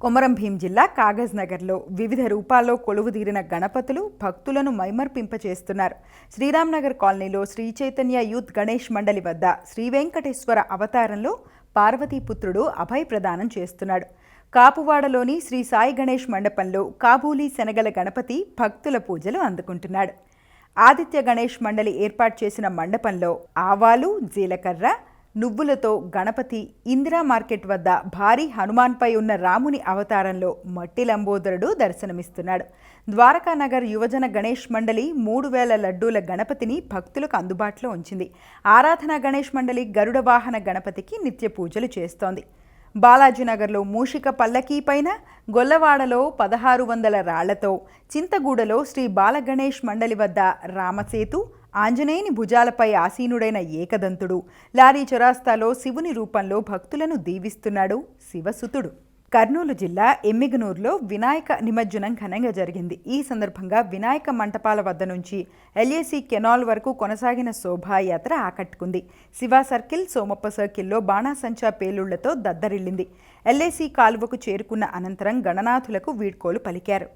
కొమరం భీం జిల్లా కాగజ్ నగర్లో వివిధ రూపాల్లో కొలువుదీరిన గణపతులు భక్తులను మైమర్పింపచేస్తున్నారు. శ్రీరామ్నగర్ కాలనీలో శ్రీ చైతన్య యూత్ గణేష్ మండలి వద్ద శ్రీ వెంకటేశ్వర అవతారంలో పార్వతీపుత్రుడు అభయ ప్రదానం చేస్తున్నాడు. కాపువాడలోని శ్రీ సాయి గణేష్ మండపంలో కాబూలీ శనగల గణపతి భక్తుల పూజలు అందుకుంటున్నాడు. ఆదిత్య గణేష్ మండలి ఏర్పాటు చేసిన మండపంలో ఆవాలు జీలకర్ర నువ్వులతో గణపతి ఇందిరా మార్కెట్ వద్ద భారీ హనుమాన్పై ఉన్న రాముని అవతారంలో మట్టి లంబోదరుడు దర్శనమిస్తున్నాడు. ద్వారకానగర్ యువజన గణేష్ మండలి మూడు వేల లడ్డూల గణపతిని భక్తులకు అందుబాటులో ఉంచింది. ఆరాధన గణేష్ మండలి గరుడ వాహన గణపతికి నిత్య పూజలు చేస్తోంది. బాలాజీనగర్లో మూషిక పల్లకీ పైన గొల్లవాడలో పదహారు వందల రాళ్ళతో చింతగూడలో శ్రీ బాలగణేష్ మండలి వద్ద రామసేతు ఆంజనేయుని భుజాలపై ఆసీనుడైన ఏకదంతుడు. లారీ చొరాస్తాలో శివుని రూపంలో భక్తులను దీవిస్తున్నాడు శివసుతుడు. కర్నూలు జిల్లా ఎమ్మిగనూరులో వినాయక నిమజ్జనం ఘనంగా జరిగింది. ఈ సందర్భంగా వినాయక మంటపాల వద్ద నుంచి ఎల్ఏసి కెనాల్ వరకు కొనసాగిన శోభాయాత్ర ఆకట్టుకుంది. శివ సర్కిల్ సోమప్ప సర్కిల్లో బాణాసంచా పేలుళ్ళతో దద్దరిల్లింది. ఎల్ఏసి కాలువకు చేరుకున్న అనంతరం గణనాథులకు వీడ్కోలు పలికారు.